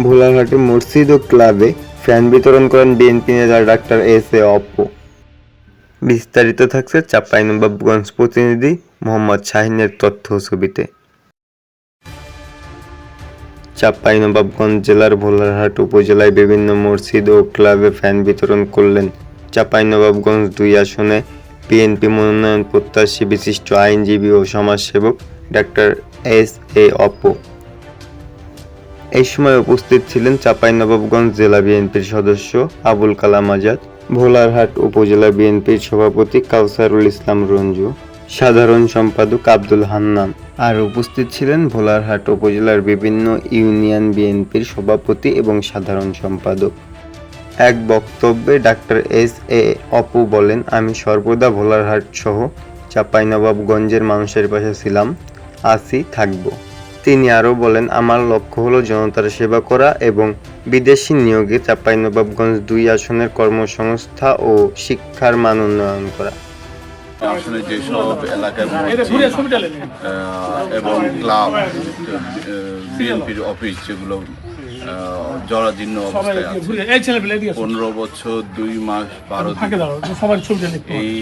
ভোলাঘাটে মসজিদ ও ক্লাবে ফ্যান বিতরণ করেন বিএনপি নেতা ডাক্তার এস এ অপ্পু বিস্তারিত থাকছে চাঁপাইনবাবগঞ্জ প্রতিনিধি মোহাম্মদ শাহিনের তথ্য ছবিতে। চাঁপাইনবাবগঞ্জ জেলার ভোলারহাট উপজেলায় বিভিন্ন মসজিদ ও ক্লাবে ফ্যান বিতরণ করলেন চাঁপাইনবাবগঞ্জ দুই আসনে বিএনপি মনোনয়ন প্রত্যাশী বিশিষ্ট আইনজীবী ও সমাজসেবক ডাক্তার এস এ অপু। এই সময় উপস্থিত ছিলেন চাঁপাইনবাবগঞ্জ জেলা বিএনপির সদস্য আবুল কালাম আজাদ, ভোলারহাট উপজেলা বিএনপির সভাপতি কাউসারুল ইসলাম রঞ্জু, সাধারণ সম্পাদক আব্দুল হান্নান। আর উপস্থিত ছিলেন ভোলারহাট উপজেলার বিভিন্ন ইউনিয়ন বিএনপির সভাপতি এবং সাধারণ সম্পাদক। এক বক্তব্যে ডাক্তার এস এ অপু বলেন, আমি সর্বদা ভোলারহাট সহ চাঁপাইনবাবগঞ্জের মানুষের পাশে ছিলাম, আছি, থাকব। তিনি আরও বলেন আমার লক্ষ্য হলো জনতার সেবা করা এবং বিদেশি নিয়োগে চাঁপাইনবাবগঞ্জ দুই আসনের কর্মসংস্থা ও শিক্ষার মান উন্নয়ন করা আসলে যেসব এলাকার মসজিদ এবং ক্লাব বিএনপির অফিস যেগুলো জরাজীর্ণ অবস্থায় আছে। পনেরো বছর দুই মাস বারো হবে। এই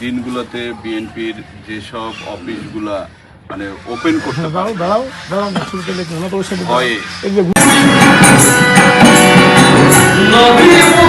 দিনগুলোতে বিএনপির যেসব অফিসগুলা মানে ওপেন করতে পারে। দাঁড়াও দাঁড়াও না ছবিটা লিখতে হবে না তো